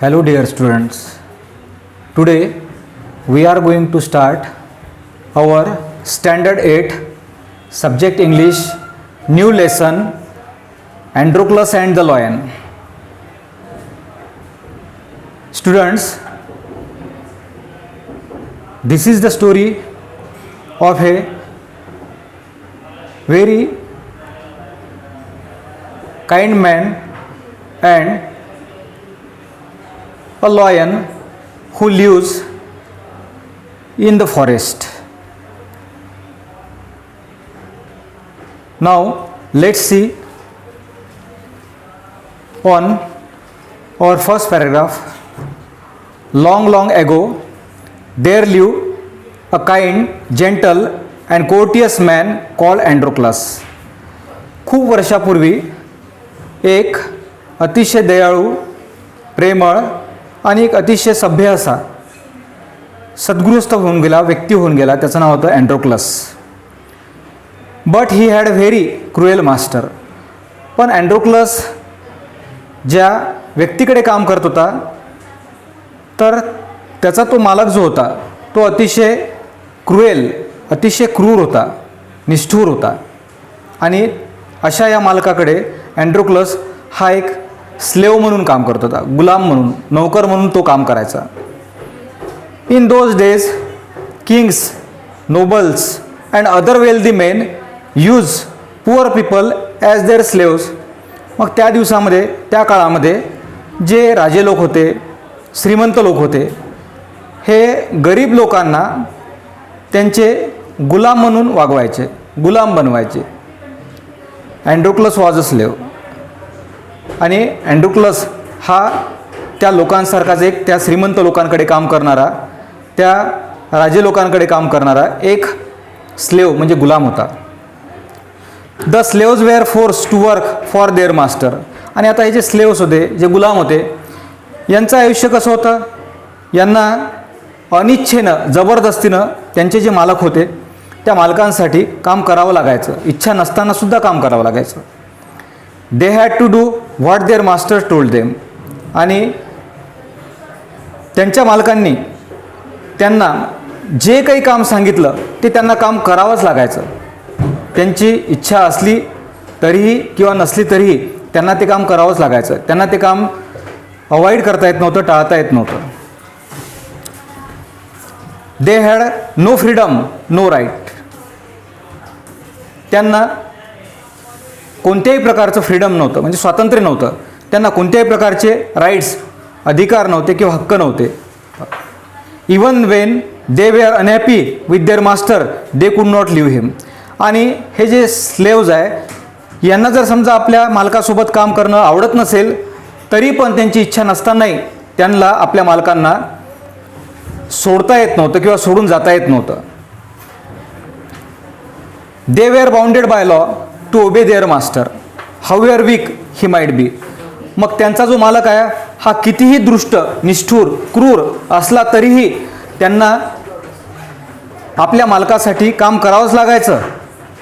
Hello dear students, today we are going to start our standard 8 subject English new lesson Androclus and the Lion. Students, this is the story of a very kind man and a lion who lives in the forest. Now, let's see on our first paragraph. Long, long ago, there lived a kind, gentle, and courteous man called Androclus. खूप वर्षापूर्वी एक अतिशय दयाळू प्रेमळ आणि एक अतिशय सभ्य असा सद्गृहस्थ होऊन गेला व्यक्ती होऊन गेला त्याचं नाव होतं Androcles but he had very cruel master पण अँड्रोक्लस ज्या व्यक्तीकडे काम करत होता तर त्याचा तो मालक जो होता तो अतिशय क्रुएल अतिशय क्रूर होता निष्ठूर होता आणि अशा या मालकाकडे अँड्रोक्लस हा एक स्लेव म्हणून काम करत होता गुलाम म्हणून नोकर म्हणून तो काम करायचा in those days kings nobles and other wealthy men use poor people as their slaves मग त्या दिवसामध्ये त्या काळामध्ये जे राजे लोक होते श्रीमंत लोक होते हे गरीब लोकांना त्यांचे गुलाम म्हणून वागवायचे गुलाम बनवायचे अँड्रोक्लस वॉज अ स्लेव आणि अँड्रुक्लस हा त्या लोकांसारखाच एक त्या श्रीमंत लोकांकडे काम करणारा त्या राजे लोकांकडे काम करणारा एक स्लेव म्हणजे गुलाम होता the slaves were forced to work for their master आणि आता हे जे स्लेव्स होते जे गुलाम होते यांचं आयुष्य कसं होतं यांना अनिच्छेनं जबरदस्तीनं त्यांचे जे मालक होते त्या मालकांसाठी काम करावं लागायचं इच्छा नसतानासुद्धा काम करावं लागायचं they had to do what their master told them आणि त्यांच्या मालकांनी त्यांना जे काही काम सांगितलं ते त्यांना काम करावंच लागायचं त्यांची इच्छा असली तरीही किंवा नसली तरीही त्यांना ते काम करावंच लागायचं त्यांना ते काम अवॉइड करता येत नव्हतं टाळता येत नव्हतं they had no freedom no right त्यांना कोणत्याही प्रकारचं फ्रीडम नव्हतं म्हणजे स्वातंत्र्य नव्हतं त्यांना कोणत्याही प्रकारचे राईट्स अधिकार नव्हते किंवा हक्क नव्हते even when they were are unhappy with their master they could not live हिम आणि हे जे स्लेव्ज आहे यांना जर समजा आपल्या मालकासोबत काम करणं आवडत नसेल तरी पण त्यांची इच्छा नसतानाही त्यांना आपल्या मालकांना सोडता येत नव्हतं किंवा सोडून जाता येत नव्हतं they were bounded by law to obey their master how are weak he might be मग त्यांचा जो मालक आहे हा कितीही दृष्ट निष्ठूर क्रूर असला तरीही त्यांना आपल्या मालकासाठी काम करावंच लागायचं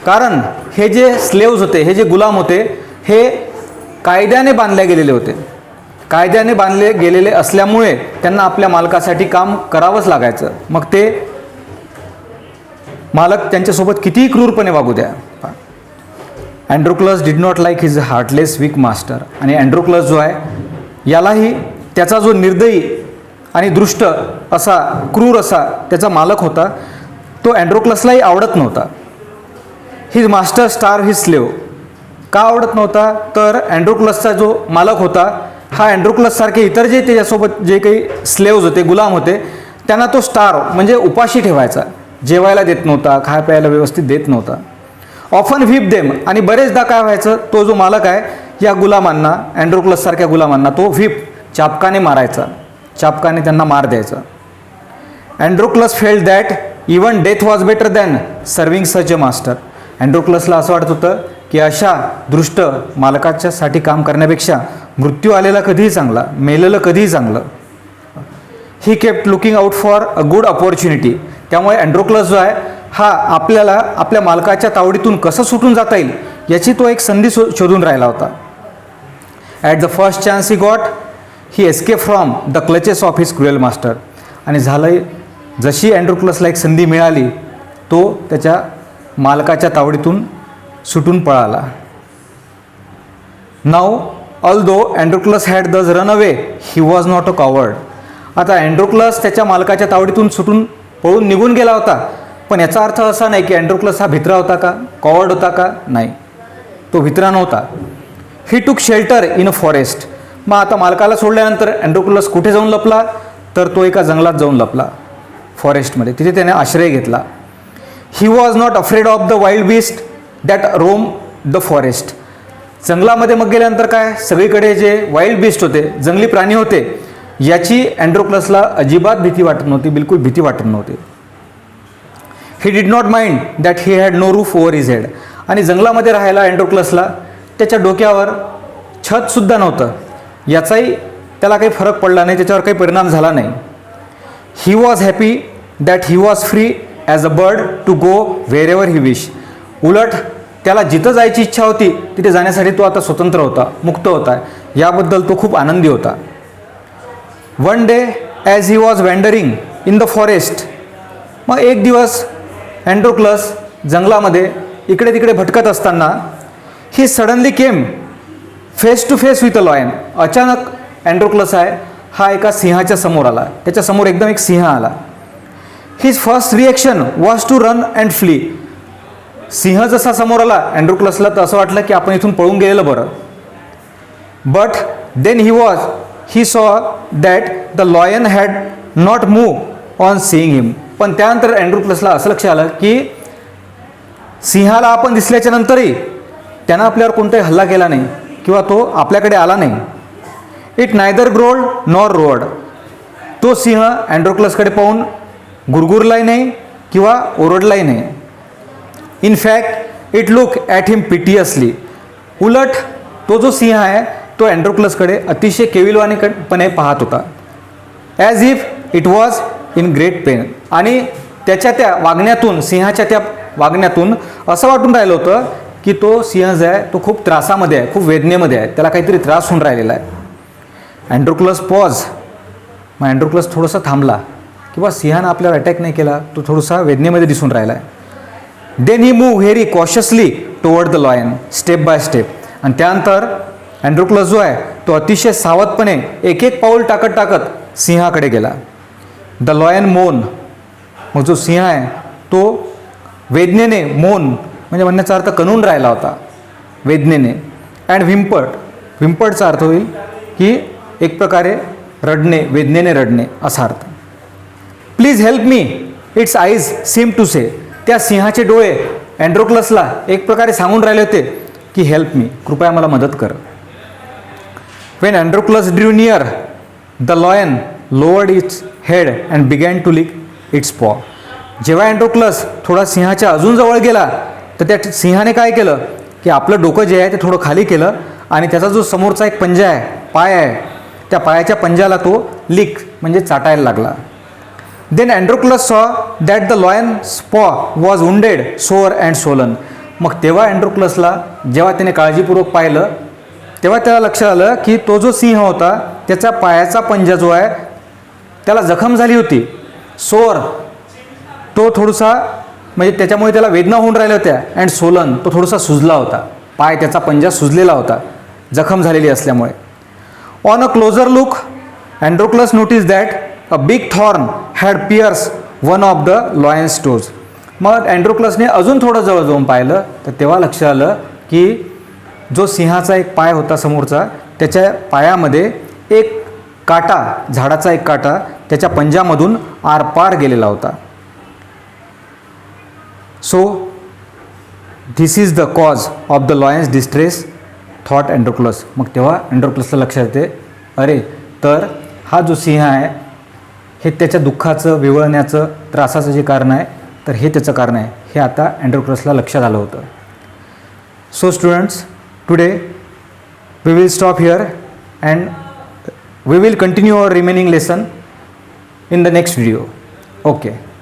कारण हे जे स्लेव्ज होते हे जे गुलाम होते हे कायद्याने बांधले गेलेले होते कायद्याने बांधले गेलेले असल्यामुळे त्यांना आपल्या मालकासाठी काम करावंच लागायचं मग ते मालक त्यांच्यासोबत कितीही क्रूरपणे वागू द्या Androcles did not like his heartless weak master आणि अँड्रोक्लस जो आहे यालाही त्याचा जो निर्दयी आणि दृष्ट असा क्रूर असा त्याचा मालक होता तो अँड्रोक्लसलाही आवडत नव्हता his master star his slave का आवडत नव्हता तर अँड्रोक्लसचा जो मालक होता हा अँड्रोक्लससारखे इतर जे त्याच्यासोबत जे काही स्लेव्ज होते गुलाम होते त्यांना तो स्टार म्हणजे उपाशी ठेवायचा जेवायला देत नव्हता खाय प्यायला व्यवस्थित देत नव्हता ऑफन व्हीप देम आणि बरेचदा काय व्हायचं तो जो मालक आहे या गुलामांना अँड्रोक्लस सारख्या गुलामांना तो व्हीप चापकाने मारायचा चापकाने त्यांना मार द्यायचा Androcles felt that even death was better than serving such a master अँड्रोक्लसला असं वाटत होतं की अशा दृष्ट मालकाच्यासाठी काम करण्यापेक्षा मृत्यू आलेला कधीही चांगला मेलेलं कधीही चांगलं he kept looking out for a good opportunity त्यामुळे अँड्रोक्लस जो आहे हा आपल्याला आपल्या मालकाच्या तावडीतून कसं सुटून जाता येईल याची तो एक संधी शोधून राहिला होता at the first chance he got he escape from the clutches of his cruel master आणि झालं जशी अँड्रोक्लसला एक संधी मिळाली तो त्याच्या मालकाच्या तावडीतून सुटून पळाला नाव although Androcles had thus run away he was not a coward आता अँड्रोक्लस त्याच्या मालकाच्या तावडीतून सुटून पळून निघून गेला होता पण याचा अर्थ असा नाही की अँड्रोक्लस हा भित्रा होता का कॉवर्ड होता का नाही तो भित्रा नव्हता ही टूक शेल्टर इन अ फॉरेस्ट मग आता मालकाला सोडल्यानंतर अँड्रोक्लस कुठे जाऊन लपला तर तो एका जंगलात जाऊन लपला फॉरेस्टमध्ये तिथे त्याने आश्रय घेतला he was not afraid of the wild beast that roam the forest जंगलामध्ये मग गेल्यानंतर काय सगळीकडे जे वाईल्ड बीस्ट होते जंगली प्राणी होते याची अँड्रोक्लसला अजिबात भीती वाटत नव्हती बिलकुल भीती वाटत नव्हती he did not mind that he had no roof over his head आणि जंगलामध्ये राहायला अँड्रोक्लसला त्याच्या डोक्यावर छतसुद्धा नव्हतं याचाही त्याला काही फरक पडला नाही त्याच्यावर काही परिणाम झाला नाही he was happy that he was free as a bird to go wherever he wish उलट त्याला जिथं जायची इच्छा होती तिथे जाण्यासाठी तो आता स्वतंत्र होता मुक्त होता याबद्दल तो खूप आनंदी होता one day as he was wandering in the forest मग एक दिवस अँड्रोक्लस जंगलामध्ये इकडे तिकडे भटकत असताना he suddenly came face to face with a lion अचानक अँड्रोक्लस आहे हा एका सिंहाच्या समोर आला त्याच्यासमोर एकदम एक सिंह आला his first reaction was to run and flee सिंह जसा समोर आला अँड्रोक्लसला तर असं वाटलं की आपण इथून पळून गेलेलं बरं but then he was he saw that the lion had not move on seeing him पण त्यानंतर अँड्रू प्लसला असं लक्ष आलं की सिंहाला आपण दिसल्याच्या नंतरही त्यानं आपल्यावर कोणताही हल्ला केला नाही किंवा तो आपल्याकडे आला नाही it neither growled nor roared तो सिंह अँड्रोक्लसकडे पाहून गुरगुरलाही नाही किंवा ओरडलाही नाही in fact it look at him असली उलट तो जो सिंह आहे तो अँड्रोक्लसकडे अतिशय केविलवाणीकडपणे पाहत होता as if it was in great pain आणि त्याच्या त्या वागण्यातून सिंहाच्या त्या वागण्यातून असं वाटून राहिलं होतं की तो सिंह जो आहे तो खूप त्रासामध्ये आहे खूप वेदनेमध्ये आहे त्याला काहीतरी त्रास होऊन राहिलेला आहे अँड्रोक्लस पॉज मग अँड्रोक्लस थोडंसं थांबला किंवा सिंहानं आपल्याला अटॅक नाही केला तो थोडासा वेदनेमध्ये दिसून राहिला आहे then he move very cautiously toward the lion step by step आणि त्यानंतर अँड्रोक्लस जो आहे तो अतिशय सावधपणे एक एक पाऊल टाकत टाकत सिंहाकडे गेला द लॉयन मोन मग जो सिंह आहे तो वेदनेने मोन म्हणजे म्हणण्याचा अर्थ कनून राहिला होता वेदनेने अँड विंपट विंपटचा अर्थ होईल की एक प्रकारे रडणे वेदनेने रडणे असा अर्थ please help me its eyes seem to say त्या सिंहाचे डोळे अँड्रोक्लसला एक प्रकारे सांगून राहिले होते की हेल्प मी कृपया मला मदत कर when Androcles drew near the lion lowered its head and began to lick its paw जेव्हा अँड्रोक्लस थोडा सिंहाच्या अजून जवळ गेला तर त्या सिंहाने काय केलं की आपलं डोकं जे आहे ते थोडं खाली केलं आणि त्याचा जो समोरचा एक पंजा आहे पाय आहे त्या पायाच्या पंजाला तो लिक म्हणजे चाटायला लागला then Androcles saw that the lion's paw was wounded sore and swollen मग तेव्हा अँड्रोक्लसला जेव्हा त्याने काळजीपूर्वक पाहिलं तेव्हा त्याला लक्षात आलं की तो जो सिंह होता त्याचा पायाचा पंजा जो आहे त्याला जखम झाली होती सोर तो थोडासा म्हणजे त्याच्यामुळे त्याला वेदना होऊन राहिल्या होत्या अँड सोलन तो थोडासा सुजला होता पाय त्याचा पंजा सुजलेला होता जखम झालेली असल्यामुळे on a closer look Androcles notice that a big thorn had pierce one of the lion's toes मग अँड्रोक्लसने अजून थोडं जवळ जाऊन पाहिलं तर तेव्हा लक्ष आलं की जो सिंहाचा एक पाय होता समोरचा त्याच्या पायामध्ये एक काटा झाडाचा एक काटा त्याच्या पंजामधून आरपार गेलेला होता so this is the cause of the lion's distress thought Androcles मग तेव्हा अँड्रोक्लसला लक्षात येते अरे तर हा जो सिंह आहे हे त्याच्या दुःखाचं विवळण्याचं त्रासाचं जे कारण आहे तर हे त्याचं कारण आहे हे आता अँड्रोक्लसला लक्षात आलं होतं so students today we will stop here and We will continue our remaining lesson in the next video. Okay.